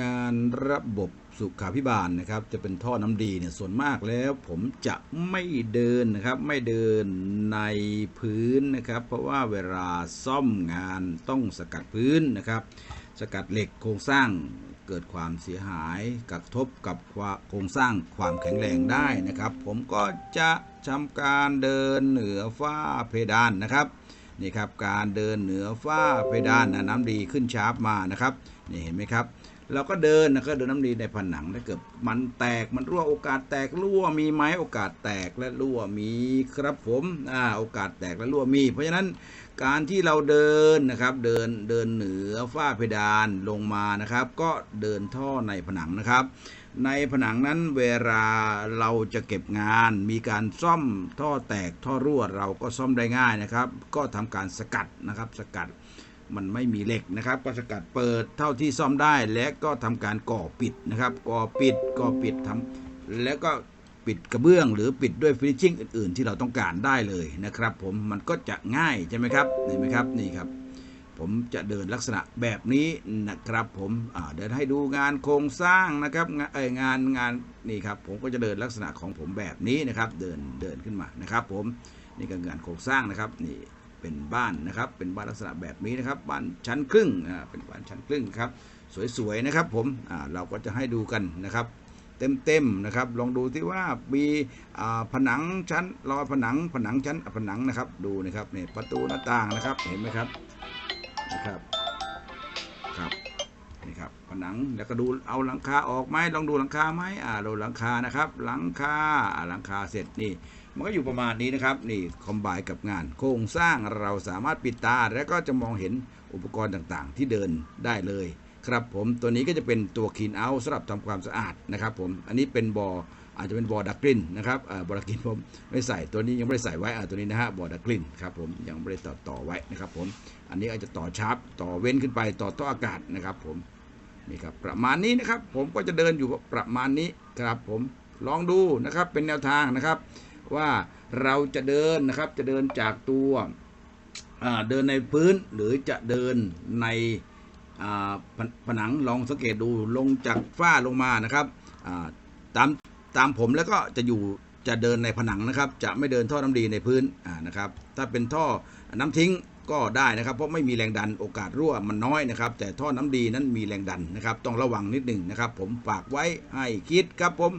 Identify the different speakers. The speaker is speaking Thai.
Speaker 1: งานระบบสุขาพิบาลนะครับ จะเป็นท่อน้ำดีเนี่ยส่วนมากแล้วผมจะไม่เดินนะครับ ไม่เดินในพื้นนะครับ เพราะว่าเวลาซ่อมงานต้องสกัดพื้นนะครับ สกัดเหล็กโครงสร้างเกิดความเสียหายกระทบกับความโครงสร้างความแข็งแรงได้นะครับ ผมก็จะทำการเดินเหนือฝ้าเพดานนะครับนี่ครับการเดินเหนือฝ้าเพดานนะน้ำดีขึ้นชาร์ปมานะครับนี่เห็นไหมครับ เราก็เดินนะก็เดินน้ำดีในผนังถ้าเกิดมันแตกมันรั่วโอกาสแตกรั่วมีไหมโอกาสแตกและรั่วมีครับผมอ่าโอกาสแตกและรั่วมี เพราะฉะนั้นการที่เราเดินนะครับ เดินเดินเหนือฝ้าเพดานลงมานะครับ ก็เดินท่อในผนังนะครับ ในผนังนั้นเวลาเราจะเก็บงาน มีการซ่อมท่อแตกท่อรั่วเราก็ซ่อมได้ง่ายนะครับ ก็ทำการสกัดนะครับสกัด มันไม่มีเหล็กนะครับ ก็สกัดเปิดเท่าที่ซ่อมได้ และก็ทำการก่อปิดนะครับ ก่อปิดก่อปิดทำแล้วก็ปิดกระเบื้อง หรือปิดด้วยฟินิชชิ่งอื่น ๆ ที่เราต้องการได้เลยนะครับ ผมมันก็จะง่ายใช่ไหมครับเห็นไหมครับนี่ครับ ผมจะเดินลักษณะแบบนี้นะครับ ผมเดินให้ดูงานโครงสร้างนะครับงานเอองานงานนี่ครับ ผมก็จะเดินลักษณะของผมแบบนี้นะครับ เดินเดินขึ้นมานะครับ ผมนี่ก็งานโครงสร้างนะครับนี่ เป็นบ้านนะครับ เป็นบ้านลักษณะแบบนี้นะครับ บ้านชั้นครึ่งอ่าเป็นบ้านชั้นครึ่งครับ สวยๆนะครับผมอ่าเราก็จะให้ดูกันนะครับ เต็มๆนะครับ ลองดูที่ว่ามีอ่าผนังชั้นรอยผนังผนังชั้นผนังนะครับ ดูนะครับนี่ประตูหน้าต่างนะครับ เห็นไหมครับนะครับครับ นี่ครับผนังแล้วก็ดูเอาหลังคาออกไหมลองดูหลังคาไหมอ่าดูหลังคานะครับ หลังคาอ่าหลังคาเสร็จนี่ มันก็อยู่ประมาณนี้นะครับนี่คอมบายกับงาน โครงสร้างเราสามารถปิดตา แล้วก็จะมองเห็นอุปกรณ์ต่างๆ ที่เดินได้เลย ครับผมตัวนี้ก็จะเป็นตัวคีนเอาสำหรับทำความสะอาดนะครับ ผมอันนี้เป็นบออาจจะเป็นบอดักกลินนะครับอ่าบอดักกลินผมไม่ใส่ตัวนี้ยังไม่ได้ใส่ไว้อ่าตัวนี้นะฮะบอดักกลินครับผมยังไม่ได้ต่อต่อไว้นะครับผมอันนี้อาจจะต่อชาร์ปต่อเว้นขึ้นไปต่อท่ออากาศนะครับผม นี่ครับประมาณนี้นะครับ ผมก็จะเดินอยู่ประมาณนี้ครับผมลองดูนะครับเป็นแนวทางนะครับ ว่าเราจะเดินนะครับจะเดินจากตัวเดินในพื้นหรือจะเดินในผนังลองสังเกตดูลงจากฝ้าลงมานะครับตามตามผมแล้วก็จะอยู่จะเดินในผนังนะครับ จะไม่เดินท่อน้ำดีในพื้นนะครับ ถ้าเป็นท่อน้ำทิ้ง ก็ได้นะครับ เพราะไม่มีแรงดันโอกาสรั่วมันน้อยนะครับ แต่ท่อน้ำดีนั้นมีแรงดันนะครับ ต้องระวังนิดหนึ่งนะครับ ผมฝากไว้ให้คิดครับผม